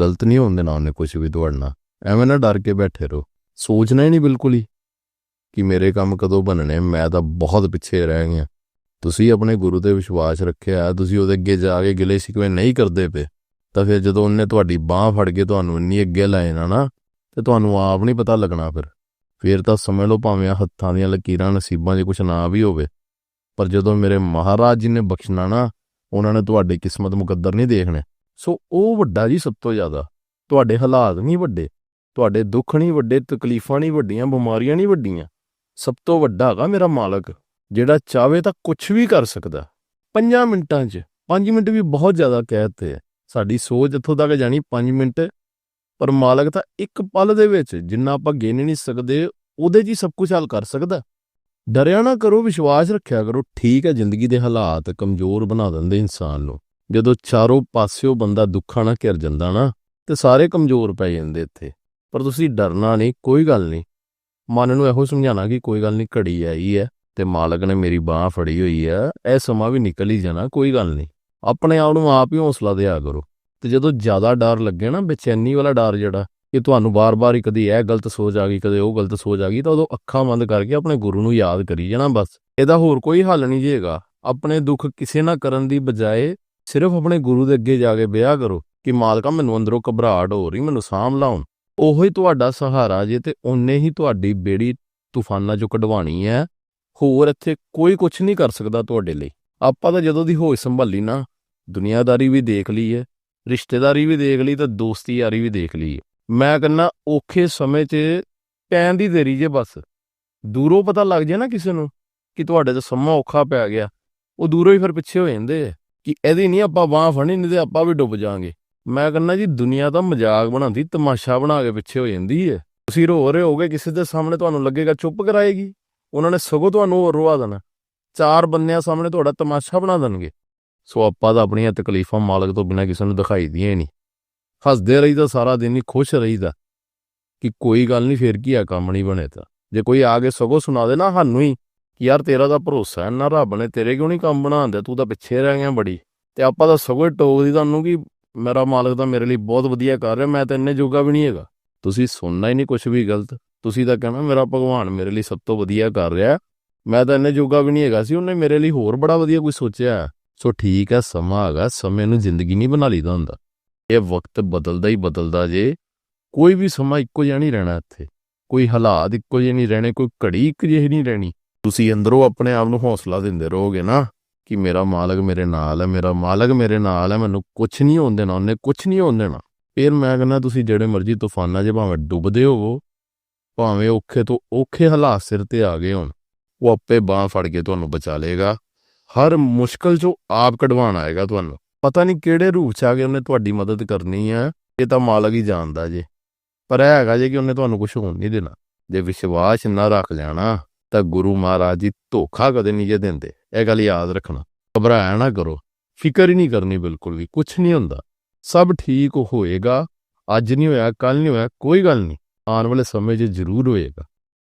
ਗਲਤ ਨਹੀਂ ਹੋਣ ਦੇਣਾ ਉਹਨੇ ਕੁਝ ਵੀ ਤੁਹਾਡਾ ਐਵੇਂ ਨਾ ਡਰ ਕੇ ਬੈਠੇ ਰਹੋ। ਸੋਚਣਾ ਹੀ ਨਹੀਂ ਬਿਲਕੁਲ ਹੀ ਕਿ ਮੇਰੇ ਕੰਮ ਕਦੋਂ ਬਣਨੇ, ਮੈਂ ਤਾਂ ਬਹੁਤ ਪਿੱਛੇ ਰਹਿ ਗਿਆ। ਤੁਸੀਂ ਆਪਣੇ ਗੁਰੂ ਤੇ ਵਿਸ਼ਵਾਸ ਰੱਖਿਆ, ਤੁਸੀਂ ਉਹਦੇ ਅੱਗੇ ਜਾ ਕੇ ਗਿਲੇ ਸ਼ਿਕਵੇ ਨਹੀਂ ਕਰਦੇ ਪਏ। ਤਾਂ ਫਿਰ ਜਦੋਂ ਉਹਨੇ ਤੁਹਾਡੀ ਬਾਹ ਫੜ ਕੇ ਤੁਹਾਨੂੰ ਇੰਨੀ ਅੱਗੇ ਲਾਏ ਨਾ ਨਾ, ਤੇ ਤੁਹਾਨੂੰ ਆਪ ਨਹੀਂ ਪਤਾ ਲੱਗਣਾ ਫਿਰ। ਫਿਰ ਤਾਂ ਸਮਝ ਲਓ ਭਾਵੇਂ ਹੱਥਾਂ ਦੀਆਂ ਲਕੀਰਾਂ ਨਸੀਬਾਂ 'ਚ ਕੁਝ ਨਾ ਵੀ ਹੋਵੇ। ਪਰ ਜਦੋਂ ਮੇਰੇ ਮਹਾਰਾਜ ਜੀ ਨੇ ਬਖਸ਼ਣਾ ਨਾ, ਉਹਨਾਂ ਨੇ ਤੁਹਾਡੀ ਕਿਸਮਤ ਮੁਕੱਦਰ ਨਹੀਂ ਦੇਖਣੇ। ਸੋ ਉਹ ਵੱਡਾ ਜੀ ਸਭ ਤੋਂ ਜ਼ਿਆਦਾ। ਤੁਹਾਡੇ ਹਾਲਾਤ ਨਹੀਂ ਵੱਡੇ, ਤੁਹਾਡੇ ਦੁੱਖ ਨਹੀਂ ਵੱਡੇ, ਤਕਲੀਫਾਂ ਨਹੀਂ ਵੱਡੀਆਂ, ਬਿਮਾਰੀਆਂ ਨਹੀਂ ਵੱਡੀਆਂ। ਸਭ ਤੋਂ ਵੱਡਾ ਹੈਗਾ ਮੇਰਾ ਮਾਲਕ, ਜਿਹੜਾ ਚਾਵੇ ਤਾਂ ਕੁਝ ਵੀ ਕਰ ਸਕਦਾ। ਪੰਜਾਂ ਮਿੰਟਾਂ 'ਚ 5 ਮਿੰਟ ਵੀ ਬਹੁਤ ਜ਼ਿਆਦਾ ਕਹਿਤੇ ਹੈ ਸਾਡੀ ਸੋਚ ਇੱਥੋਂ ਤੱਕ ਜਾਣੀ 5 ਮਿੰਟ। ਪਰ ਮਾਲਕ ਤਾਂ ਇੱਕ ਪਲ ਦੇ ਵਿੱਚ ਜਿੰਨਾ ਆਪਾਂ ਗਿਣ ਨਹੀਂ ਸਕਦੇ, ਉਹਦੇ 'ਚ ਹੀ ਸਭ ਕੁਝ ਹੱਲ ਕਰ ਸਕਦਾ। ਡਰਿਆ ਨਾ ਕਰੋ, ਵਿਸ਼ਵਾਸ ਰੱਖਿਆ ਕਰੋ, ਠੀਕ ਹੈ, ਜ਼ਿੰਦਗੀ ਦੇ ਹਾਲਾਤ ਕਮਜ਼ੋਰ ਬਣਾ ਦਿੰਦੇ ਇਨਸਾਨ ਨੂੰ। ਜਦੋਂ ਚਾਰੋਂ ਪਾਸਿਓਂ ਬੰਦਾ ਦੁੱਖਾਂ ਨਾਲ ਘਿਰ ਜਾਂਦਾ ਨਾ, ਤੇ ਸਾਰੇ ਕਮਜ਼ੋਰ ਪੈ ਜਾਂਦੇ ਇੱਥੇ। ਪਰ ਤੁਸੀਂ ਡਰਨਾ ਨਹੀਂ, ਕੋਈ ਗੱਲ ਨਹੀਂ। ਮਨ ਨੂੰ ਇਹੋ ਸਮਝਾਣਾ ਕਿ ਕੋਈ ਗੱਲ ਨਹੀਂ, ਘੜੀ ਆਈ ਹੈ ਤੇ ਮਾਲਕ ਨੇ ਮੇਰੀ ਬਾਹ ਫੜੀ ਹੋਈ ਹੈ ਇਹ ਸਮਾਂ ਵੀ ਨਿਕਲ ਹੀ ਜਾਣਾ, ਕੋਈ ਗੱਲ ਨਹੀਂ। ਆਪਣੇ ਆਪ ਨੂੰ ਆਪ ਹੀ ਹੌਸਲਾ ਦਿਆ ਕਰੋ। ਤੇ ਜਦੋਂ ਜ਼ਿਆਦਾ ਡਰ ਲੱਗੇ ਨਾ ਬੇਚੈਨੀ ਵਾਲਾ ਡਰ ਜਿਹੜਾ ਕਿ ਤੁਹਾਨੂੰ ਬਾਰ-ਬਾਰ ਹੀ ਕਦੀ ਇਹ ਗਲਤ ਸੋਚ ਆ ਗਈ, ਕਦੇ ਉਹ ਗਲਤ ਸੋਚ ਆ ਗਈ, ਤਾਂ ਉਦੋਂ ਅੱਖਾਂ ਬੰਦ ਕਰਕੇ ਆਪਣੇ ਗੁਰੂ ਨੂੰ ਯਾਦ ਕਰੀ ਜਾਣਾ ਬਸ। ਇਹਦਾ ਹੋਰ ਕੋਈ ਹੱਲ ਨਹੀਂ ਜੀਗਾ ਆਪਣੇ ਦੁੱਖ ਕਿਸੇ ਨਾ ਕਰਨ ਦੀ ਬਜਾਏ ਸਿਰਫ ਆਪਣੇ ਗੁਰੂ ਦੇ ਅੱਗੇ ਜਾ ਕੇ ਬਿਆਹ ਕਰੋ ਕਿ ਮਾਲਕਾ ਮੈਨੂੰ ਅੰਦਰੋਂ ਘਬਰਾਹਟ ਹੋ ਰਹੀ, ਮੈਨੂੰ ਸਾਂਭ ਲਾਉਣ। ਉਹੀ ਤੁਹਾਡਾ ਸਹਾਰਾ ਜੇ ਤੇ ਉਹਨੇ ਹੀ ਤੁਹਾਡੀ ਬੇੜੀ ਤੂਫਾਨਾਂ ਚੋਂ ਕਢਵਾਣੀ ਹੈ। ਹੋਰ ਇੱਥੇ ਕੋਈ ਕੁਝ ਨਹੀਂ ਕਰ ਸਕਦਾ ਤੁਹਾਡੇ ਲਈ। ਆਪਾਂ ਤਾਂ ਜਦੋਂ ਦੀ ਹੋਸ਼ ਸੰਭਾਲੀ ਨਾ, ਦੁਨੀਆਦਾਰੀ ਵੀ ਦੇਖ ਲਈ ਹੈ, ਰਿਸ਼ਤੇਦਾਰੀ ਵੀ ਦੇਖ ਲਈ ਤਾਂ ਦੋਸਤੀ ਯਾਰੀ ਵੀ ਦੇਖ ਲਈ ਹੈ। ਮੈਂ ਕਹਿੰਦਾ ਔਖੇ ਸਮੇਂ 'ਚ ਪੈਣ ਦੀ ਦੇਰੀ ਜੇ ਬਸ। ਦੂਰੋਂ ਪਤਾ ਲੱਗ ਜੇ ਨਾ ਕਿਸੇ ਨੂੰ ਕਿ ਤੁਹਾਡੇ ਤੇ ਸਮਾਂ ਔਖਾ ਪੈ ਗਿਆ। ਉਹ ਦੂਰੋਂ ਹੀ ਫਿਰ ਪਿੱਛੇ ਹੋ ਜਾਂਦੇ ਆ। ਕਿ ਇਹਦੀ ਨਹੀਂ ਆਪਾਂ ਬਾਹ ਫੜੀ ਨਹੀਂ ਤੇ ਆਪਾਂ ਵੀ ਡੁੱਬ ਜਾਾਂਗੇ। ਮੈਂ ਕਹਿੰਦਾ ਜੀ, ਦੁਨੀਆ ਦਾ ਮਜ਼ਾਕ ਬਣਾਉਂਦੀ, ਤਮਾਸ਼ਾ ਬਣਾ ਕੇ ਪਿੱਛੇ ਹੋ ਜਾਂਦੀ ਹੈ ਤੁਸੀਂ ਰੋ ਰਹੇ ਹੋਗੇ ਕਿਸੇ ਦੇ ਸਾਹਮਣੇ ਤੁਹਾਨੂੰ ਲੱਗੇਗਾ ਚੁੱਪ ਕਰਾਏਗੀ। ਉਹਨਾਂ ਨੇ ਸਗੋਂ ਤੁਹਾਨੂੰ ਹੋਰ ਰਵਾ ਦੇਣਾ। ਚਾਰ ਬੰਦਿਆਂ ਸਾਹਮਣੇ ਤੁਹਾਡਾ ਤਮਾਸ਼ਾ ਬਣਾ ਦੇਣਗੇ। ਸੋ ਆਪਾਂ ਤਾਂ ਆਪਣੀਆਂ ਤਕਲੀਫਾਂ ਮਾਲਕ ਤੋਂ ਬਿਨਾਂ ਕਿਸੇ ਨੂੰ ਦਿਖਾਈ ਦੀਆਂ ਹੀ ਨਹੀਂ। ਹੱਸਦੇ ਰਹੀਦਾ, ਸਾਰਾ ਦਿਨ ਹੀ ਖੁਸ਼ ਰਹੀਦਾ। ਕਿ ਕੋਈ ਗੱਲ ਨਹੀਂ, ਫੇਰ ਕੀ ਆ, ਕੰਮ ਨਹੀਂ ਬਣੇ ਤਾਂ। ਜੇ ਕੋਈ ਆ ਕੇ ਸਗੋਂ ਸੁਣਾ ਦੇ ਨਾ ਸਾਨੂੰ ਹੀ। ਯਾਰ ਤੇਰਾ ਤਾਂ ਭਰੋਸਾ ਹੈ ਨਾ ਰੱਬ ਨੇ ਤੇਰੇ ਕਿਉਂ ਨਹੀਂ ਕੰਮ ਬਣਾਉਂਦਾ ਤੂੰ ਤਾਂ ਪਿੱਛੇ ਰਹਿ ਗਿਆ ਬੜੀ। ਤੇ ਆਪਾਂ ਤਾਂ ਸਗੋਂ ਟੋਕਦੀ ਤੁਹਾਨੂੰ ਕਿ ਮੇਰਾ ਮਾਲਕ ਤਾਂ ਮੇਰੇ ਲਈ ਬਹੁਤ ਵਧੀਆ ਕਰ ਰਿਹਾ, ਮੈਂ ਤਾਂ ਇੰਨੇ ਜੋਗਾ ਵੀ ਨਹੀਂ ਹੈਗਾ। ਤੁਸੀਂ ਸੁਣਨਾ ਹੀ ਨਹੀਂ ਕੁਝ ਵੀ ਗਲਤ। ਤੁਸੀਂ ਤਾਂ ਕਹਿਣਾ ਮੇਰਾ ਭਗਵਾਨ ਮੇਰੇ ਲਈ ਸਭ ਤੋਂ ਵਧੀਆ ਕਰ ਰਿਹਾ ਮੈਂ ਤਾਂ ਇੰਨੇ ਜੋਗਾ ਵੀ ਨਹੀਂ ਹੈਗਾ ਸੀ, ਉਹਨੇ ਮੇਰੇ ਲਈ ਹੋਰ ਬੜਾ ਵਧੀਆ ਕੁਝ ਸੋਚਿਆ ਸੋ ਠੀਕ ਹੈ, ਸਮਾਂ ਹੈਗਾ ਸਮੇਂ ਨੂੰ ਜ਼ਿੰਦਗੀ ਨਹੀਂ ਬਣਾ ਲਈਦਾ ਹੁੰਦਾ। ਇਹ ਵਕਤ ਬਦਲਦਾ ਹੀ ਬਦਲਦਾ ਜੇ। ਕੋਈ ਵੀ ਸਮਾਂ ਇੱਕੋ ਜਿਹਾ ਨਹੀਂ ਰਹਿਣਾ ਇੱਥੇ। ਕੋਈ ਹਾਲਾਤ ਇੱਕੋ ਜਿਹੇ ਨਹੀਂ ਰਹਿਣੇ, ਕੋਈ ਘੜੀ ਇੱਕ ਜਿਹੀ ਨਹੀਂ ਰਹਿਣੀ। ਤੁਸੀਂ ਅੰਦਰੋਂ ਆਪਣੇ ਆਪ ਨੂੰ ਹੌਸਲਾ ਦਿੰਦੇ ਰਹੋਗੇ ਨਾ ਕਿ ਮੇਰਾ ਮਾਲਕ ਮੇਰੇ ਨਾਲ ਹੈ, ਮੇਰਾ ਮਾਲਕ ਮੇਰੇ ਨਾਲ ਹੈ, ਮੈਨੂੰ ਕੁਝ ਨਹੀਂ ਹੋਣ ਦੇਣਾ, ਉਹਨੇ ਕੁਝ ਨਹੀਂ ਹੋਣ ਦੇਣਾ। ਫਿਰ ਮੈਂ ਕਹਿੰਦਾ, ਤੁਸੀਂ ਜਿਹੜੇ ਮਰਜ਼ੀ ਤੂਫਾਨਾਂ 'ਚ ਭਾਵੇਂ ਡੁੱਬਦੇ ਹੋਵੋ, ਭਾਵੇਂ ਔਖੇ ਤੋਂ ਔਖੇ ਹਾਲਾਤ ਸਿਰ ਤੇ ਆ ਗਏ ਹੋਣ, ਉਹ ਆਪੇ ਬਾਹ ਫੜ ਕੇ ਤੁਹਾਨੂੰ ਬਚਾ ਲੇਗਾ ਹਰ ਮੁਸ਼ਕਲ 'ਚੋਂ ਆਪ ਕਢਵਾਣ ਆਏਗਾ ਤੁਹਾਨੂੰ। ਪਤਾ ਨਹੀਂ ਕਿਹੜੇ ਰੂਪ 'ਚ ਆ ਕੇ ਉਹਨੇ ਤੁਹਾਡੀ ਮਦਦ ਕਰਨੀ ਹੈ ਇਹ ਤਾਂ ਮਾਲਕ ਹੀ ਜਾਣਦਾ ਜੇ। ਪਰ ਇਹ ਹੈਗਾ ਜੇ ਕਿ ਉਹਨੇ ਤੁਹਾਨੂੰ ਕੁਝ ਹੋਣ ਨਹੀਂ ਦੇਣਾ। ਜੇ ਵਿਸ਼ਵਾਸ ਨਾ ਰੱਖ ਲੈਣਾ ਤਾਂ ਗੁਰੂ ਮਹਾਰਾਜ ਜੀ ਧੋਖਾ ਕਦੇ ਨਹੀਂ ਜੇ ਦਿੰਦੇ। ਇਹ ਗੱਲ ਯਾਦ ਰੱਖਣਾ। ਘਬਰਾਇਆ ਨਾ ਕਰੋ। ਫਿਕਰ ਹੀ ਨਹੀਂ ਕਰਨੀ ਬਿਲਕੁਲ ਵੀ ਕੁਝ ਨਹੀਂ ਹੁੰਦਾ। ਸਭ ਠੀਕ ਹੋਏਗਾ। ਅੱਜ ਨਹੀਂ ਹੋਇਆ ਕੱਲ ਨਹੀਂ ਹੋਇਆ, ਕੋਈ ਗੱਲ ਨਹੀਂ। ਆਉਣ ਵਾਲੇ ਸਮੇਂ 'ਚ ਜ਼ਰੂਰ ਹੋਏਗਾ।